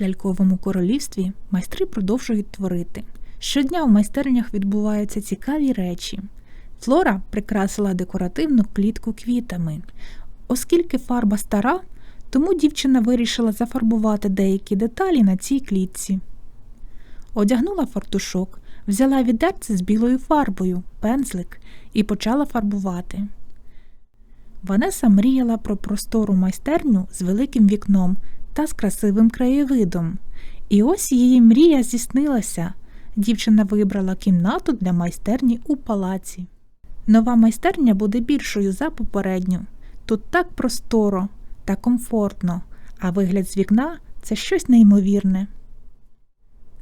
Ляльковому королівстві майстри продовжують творити. Щодня в майстернях відбуваються цікаві речі. Флора прикрасила декоративну клітку квітами. Оскільки фарба стара, тому дівчина вирішила зафарбувати деякі деталі на цій клітці. Одягнула фартушок, взяла відерце з білою фарбою, пензлик і почала фарбувати. Ванеса мріяла про простору майстерню з великим вікном та з красивим краєвидом. І ось її мрія здійснилася. Дівчина вибрала кімнату для майстерні у палаці. Нова майстерня буде більшою за попередню. Тут так просторо та комфортно, а вигляд з вікна це щось неймовірне.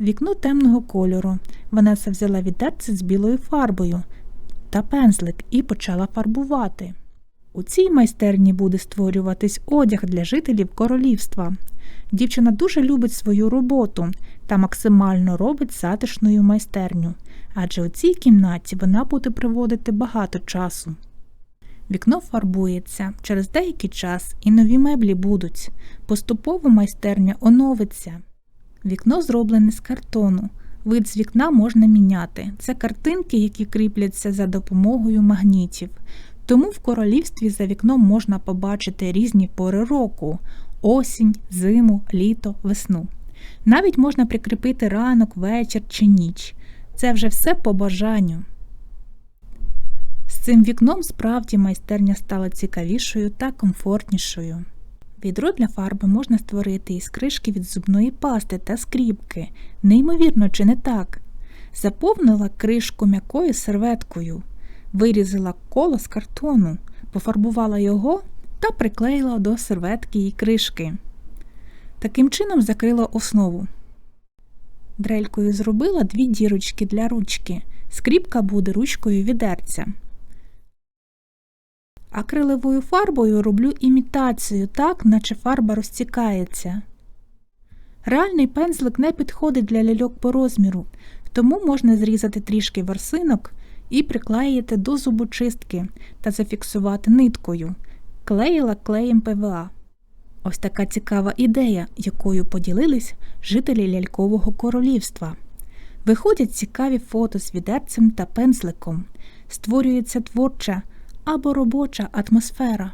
Вікно темного кольору. Ванеса взяла відерце з білою фарбою та пензлик і почала фарбувати. У цій майстерні буде створюватись одяг для жителів королівства. Дівчина дуже любить свою роботу та максимально робить затишною майстерню, адже у цій кімнаті вона буде проводити багато часу. Вікно фарбується через деякий час і нові меблі будуть. Поступово майстерня оновиться. Вікно зроблене з картону. Вид з вікна можна міняти. Це картинки, які кріпляться за допомогою магнітів. Тому в королівстві за вікном можна побачити різні пори року осінь, зиму, літо, весну. Навіть можна прикріпити ранок, вечір чи ніч. Це вже все по бажанню. З цим вікном справді майстерня стала цікавішою та комфортнішою. Відро для фарби можна створити із кришки від зубної пасти та скріпки. Неймовірно, чи не так? Заповнила кришку м'якою серветкою, вирізала коло з картону, пофарбувала його та приклеїла до серветки і кришки. Таким чином закрила основу. Дрелькою зробила дві дірочки для ручки. Скріпка буде ручкою відерця. Акриловою фарбою роблю імітацію так, наче фарба розтікається. Реальний пензлик не підходить для ляльок по розміру, тому можна зрізати трішки ворсинок і приклеїти до зубочистки та зафіксувати ниткою. Клеїла клеєм ПВА. Ось така цікава ідея, якою поділились жителі лялькового королівства. Виходять цікаві фото з відерцем та пензликом, створюється творча або робоча атмосфера.